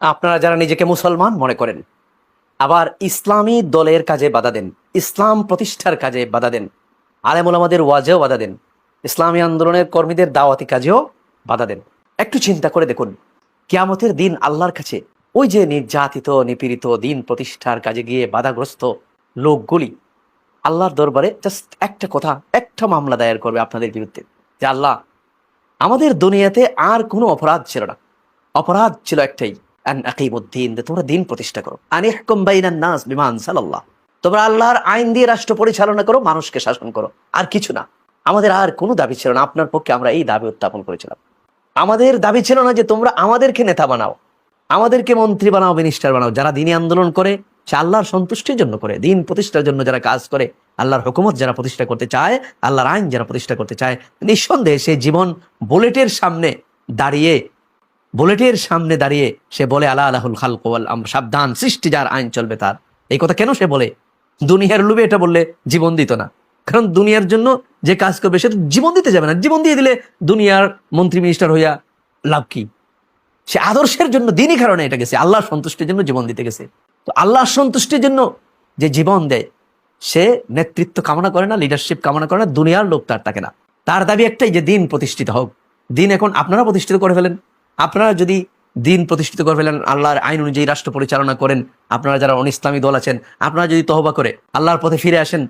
আপনারা যারা নিজেকে মুসলমান মনে করেন, আবার ইসলামী দলের কাজে বাধা দেন, ইসলাম প্রতিষ্ঠার কাজে বাধা দেন, আলেমুল আমাদের ওয়াজেও বাধা দেন, ইসলামী আন্দোলনের কর্মীদের দাওয়াতি কাজেও বাধা দেন। একটু চিন্তা করে দেখুন, কিয়ামতের দিন আল্লাহর কাছে ওই যে নির্যাতিত, নিপীড়িত, দিন প্রতিষ্ঠার কাজে গিয়ে বাধাগ্রস্ত লোকগুলি আল্লাহর দরবারে জাস্ট একটা কথা, একটা মামলা দায়ের করবে আপনাদের বিরুদ্ধে, যে আল্লাহ, আমাদের দুনিয়াতে আর কোনো অপরাধ ছিল না। অপরাধ ছিল একটাই তোমরা দিন প্রতিষ্ঠা করো। বিমান সাল্লাল্লাহ তোমরা আল্লাহর আইন দিয়ে রাষ্ট্র পরিচালনা করো, মানুষকে শাসন করো। আর কিছু না। আমাদের আর কোনো দাবি ছিল না। আপনার পক্ষে আমরা এই দাবি উত্থাপন করেছিলাম। আমাদের দাবি ছিল না যে তোমরা আমাদেরকে নেতা বানাও। আমাদেরকে মন্ত্রী বানাও, মিনিস্টার বানাও। যারা দিনী আন্দোলন করে, সে আল্লাহর সন্তুষ্টির জন্য করে। দিন প্রতিষ্ঠার জন্য যারা কাজ করে, আল্লাহর হুকুমত যারা প্রতিষ্ঠা করতে চায়, আল্লাহর আইন যারা প্রতিষ্ঠা করতে চায়, নিঃসন্দেহে সে জীবন বুলেটের সামনে দাঁড়িয়ে বুলেটের সামনে দাঁড়িয়ে সে বলে আল্লাহ আলাহুল খালকোয়াল সাবধান, সৃষ্টি যার আইন চলবে তার। এই কথা কেন সে বলে? দুনিয়ার লুবে এটা বললে জীবন দিত না। কারণ দুনিয়ার জন্য যে কাজ করবে, সে তো জীবন দিতে যাবে না। জীবন দিয়ে দিলে দুনিয়ার মন্ত্রী মিনিস্টার হইয়া লাভ কি? সে আদর্শের জন্য, দিনই কারণে এটা গেছে। আল্লাহ সন্তুষ্টির জন্য জীবন দিতে গেছে। তো আল্লাহর সন্তুষ্টির জন্য যে জীবন দেয়, সে নেতৃত্ব কামনা করে না লিডারশিপ কামনা করে না, দুনিয়ার লোক তার থাকে না। তার দাবি একটাই যে দিন প্রতিষ্ঠিত হোক। দিন এখন আপনারা প্রতিষ্ঠিত করে ফেলেন। আপনারা যদি দিন প্রতিষ্ঠিত করে ফেলেন, আল্লাহর আইন অনুযায়ী রাষ্ট্র পরিচালনা করেন, আপনারা যারা অন ইসলামী দল আছেন, আপনারা যদি তহবা করে, আল্লাহর পথে ফিরে আসেন,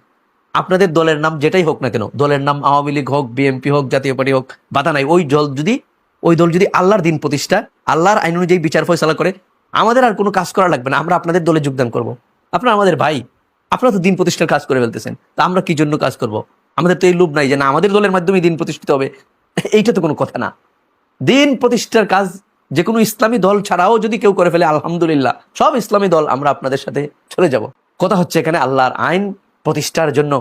আপনাদের দলের নাম যেটাই হোক না কেন, দলের নাম আওয়ামী লীগ হোক, বিএনপি হোক, জাতীয় পার্টি হোক, বাধা নাই, ওই দল যদি, ওই দল যদি আল্লাহর দিন প্রতিষ্ঠা, আল্লাহর আইন অনুযায়ী বিচার ফয়সালা করে, আমাদের আর কোনো কাজ করা লাগবে না, আমরা আপনাদের দলে যোগদান করব। আপনারা আমাদের ভাই, আপনারা তো দিন প্রতিষ্ঠার কাজ করে ফেলতেছেন, তা আমরা কি জন্য কাজ করব? আমাদের তো এই লোভ নাই যে না, আমাদের দলের মাধ্যমে দিন প্রতিষ্ঠিত হবে, এইটা তো কোনো কথা না। দিন প্রতিষ্ঠার কাজ যে কোনো ইসলামী দল ছাড়াও যদি কেউ করে ফেলে, আলহামদুলিল্লাহ, সব ইসলামী দল আমরা আপনাদের সাথে চলে যাব। কথা হচ্ছে এখানে আল্লাহর আইন প্রতিষ্ঠার জন্য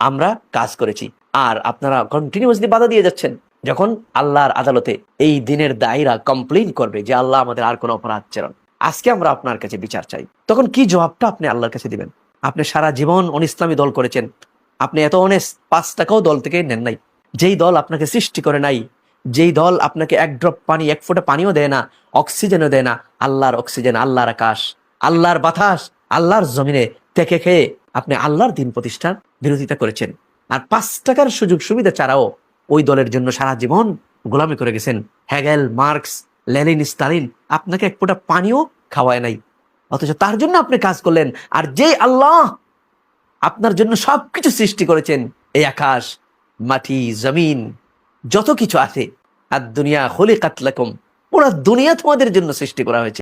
আমরা কাজ করেছি। আর আপনারা কন্টিনিউয়াসলি বাধা দিয়ে যাচ্ছেন। যখন আল্লাহর আদালতে এই দিনের দায়রা কমপ্লেন করবে যে আল্লাহ আমাদের আর কোনো অপরাধ চেরন আজকে আমরা আপনার কাছে বিচার চাই। তখন কি জবাবটা আপনি আল্লাহর কাছে দিবেন? আপনি সারা জীবন অন ইসলামী দল করেছেন। আপনি এত অনেস পাঁচ টাকাও দল থেকে নেন নাই। যেই দল আপনাকে সৃষ্টি করে নাই যেই দল আপনাকে এক ড্রপ পানি, এক ফোঁটা পানিও দেয় না অক্সিজেনও দেয় না, আল্লাহর অক্সিজেন আল্লাহর আকাশ, আল্লাহর বাতাস, আল্লাহর জমিনে থেকে খেয়ে আপনি আল্লাহর দিন প্রতিষ্ঠার বিরোধিতা করেছেন। আর পাঁচ টাকার সুযোগ সুবিধা ছাড়াও ওই দলের জন্য সারা জীবন গোলামি করে গেছেন। হ্যাগেল মার্কস, লেনিন, স্টালিন আপনাকে এক ফোঁটা পানিও খাওয়ায় নাই। অথচ তার জন্য আপনি কাজ করলেন। আর যেই আল্লাহ আপনার জন্য সবকিছু সৃষ্টি করেছেন, এই আকাশ, মাটি, জমিন যত কিছু আছে আর দুনিয়া হলে কাতলাকম পুরা দুনিয়া তোমাদের জন্য সৃষ্টি করা হয়েছে।